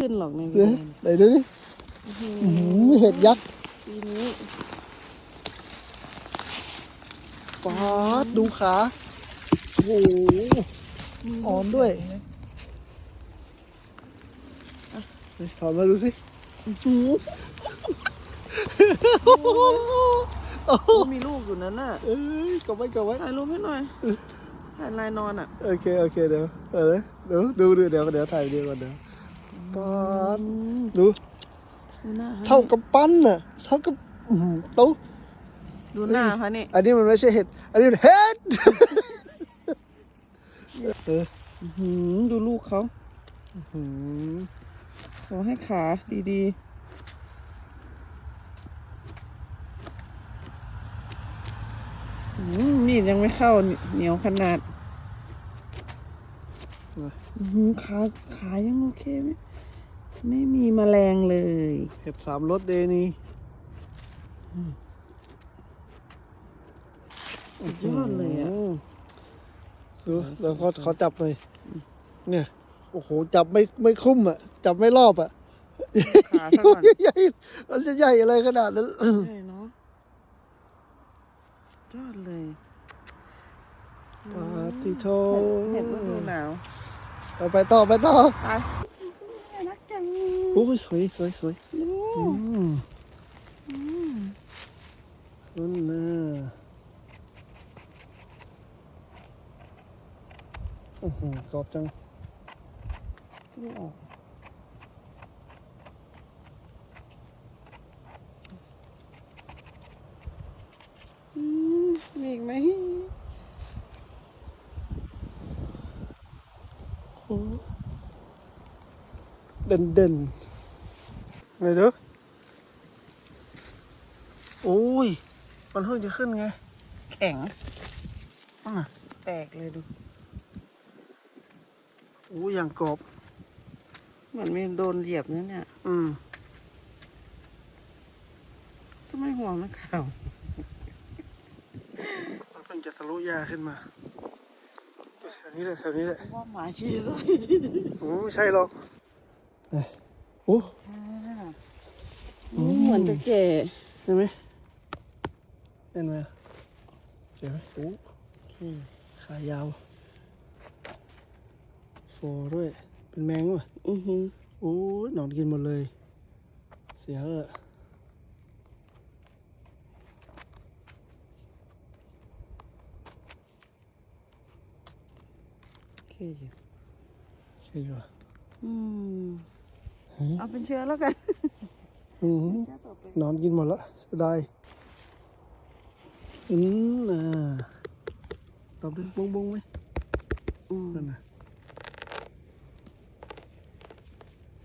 ขึ้นหรอกในเดี๋ยวไหนดูดิอื้อหือเห็ดยักษ์ปีนี้ปาดดูขาโอ้โหอ่อนด้วยเฮ้ยถอดมาดูสิหูมีลูกอยู่นั้นน่ะเอ้ยกลับไว้กลับไว้ถ่ายรูปให้หน่อยถ่ายลายนอนอะ โอเค โอเค เดี๋ยว เออเดี๋ยวดูดูเดี๋ยวเดี๋ยวถ่ายวิดีโอก่อนเดี๋ยว ปาดดูดูหน้าเท่ากับปั้นน่ะเท่ากับอื้อหือโต๊ะดูหน้าเขานี่อันนี้มันไม่ใช่เห็ด อันนี้มันเห็ด เอออื้อหือดูลูกเขาหืมขอให้ขาดีๆอื้อหือมีดยังไม่เข้าเหนียวขนาดอื้อหือขาขายังโอเคไหม ไม่มีแมลงเลย เห็ดสามรสเดนี่สุดยอดเลยอะมสูแล้วเขาเขาจับเลย เนี่ย โอ้โห จับไม่ไม่คุ้มอะ จับไม่รอบอะขาซะก่อนใหญ่ๆมันจะใหญ่อะไรขนาดนั้นใช่เนาะยอดเลยปาติโทเห็ดฤดูหนาวไปไปต่อไปต่อไป รักจังโอ้ยสวยสวยสวยดูอืมนั่นนะโอ้โหกรอบจังดูออกอืมมีอีกไหม เด่นเด่นไงเด้อโอ้ย มันเพิ่งจะขึ้นไง แข็งอะแตกเลยดูโอ้ยอย่างกรอบเหมือนมีโดนเหยียบนั่นเนี่ย อืมก็ไม่ห่วงนะข่าวมันเพิ่งจะทะลุยาขึ้นมาแถวนี้แหละแถวนี้แหละว่าหมาชี้เลยโอ้ไม่ใช่หรอกเอ้ย โอ้เหมือนจะแก่เห็นไหมเห็นไหมเจ๋งไหมโอ้ขายาวโฟด้วย เป็นแมงวะอือหือโอ้ยหนอนกินหมดเลย เสียเออโอเคอยู่ใช่ไหมอืม เฮ้ยเอาเป็นเชื้อแล้วกันอืมเชื้อต่อไปหนอนกินหมดละเสียดายอืมอ่าตอบดึงบุ้งบุ้งไหมอืมนั่นน่ะ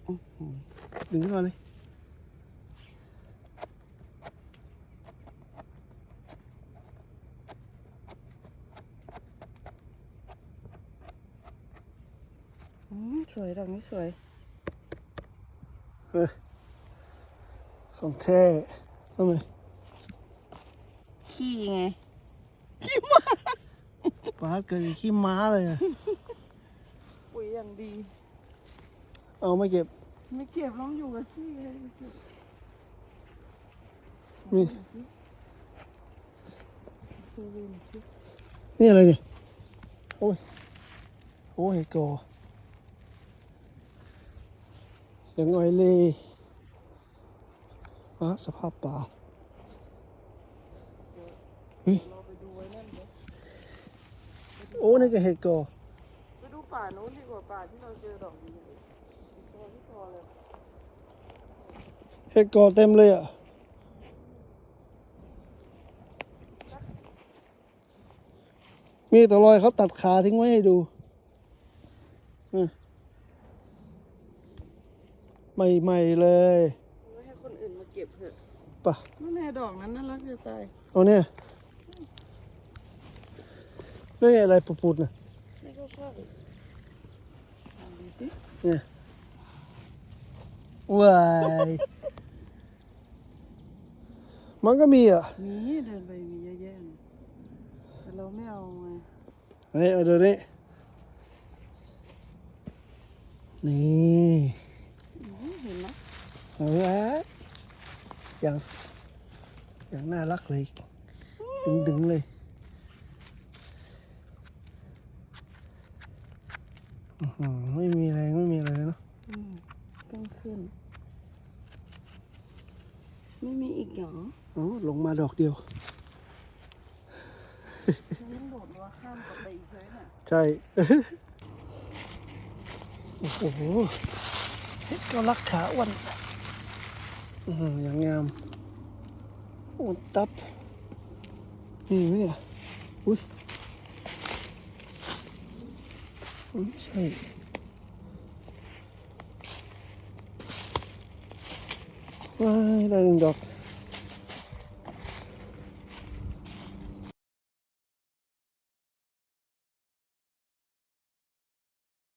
อื้อหือดึงขึ้นมาเลยอืมสวยดอกนี้สวยเฮ้ย ของแท้ทำไมขี้ไงป้าเกิดขี้ม้าเลยอะปุ๋ยอย่างดี เอาไม่เก็บ ไม่เก็บร้องอยู่กับขี้เลยไม่เก็บนี่ดูดิสินี่อะไรเนี่ย โอ้ย โอ้ยกอ ยังไงเลยอะสภาพป่าเฮ้ยเราไปดูไว้นั่นเดี๋ยวโอ้นี่ก็เห็ดกอไปดูป่านู้นดีกว่าป่าที่เราเจอดอกนี้ตัวที่พอเลยเห็ดกอเต็มเลยอะมีแต่รอยเขาตัดขาทิ้งไว้ให้ดูอืม ใหม่ๆเลยไม่ให้คนอื่นมาเก็บเถอะปะนั่นแน่ดอกนั้นน่ารักจะตายเอาเนี่ยนี่อะไรปุดๆน่ะนี่ก็ชอบอีกลองดูสิเนี่ยว้ายมันก็มีอะ มีเดินไปมีเยอะแยะเลยแต่เราไม่เอาไงเฮ้ยเอาดูนี่นี่อื เอออย่างอย่างน่ารักเลย ดึงดึงๆเลยอื้อหือไม่มีแรงไม่มีอะไรเลยเนาะอืมต้องขึ้น ไม่มีอีกเหรอโอ้ลงมาดอกเดียวมันโดดว่าข้ามกลับไปอีกเลยน่ะใช่ โอ้โหเฮ็ดก็รักขาอ้วน อื้อหืออย่างงามโอ้ตับ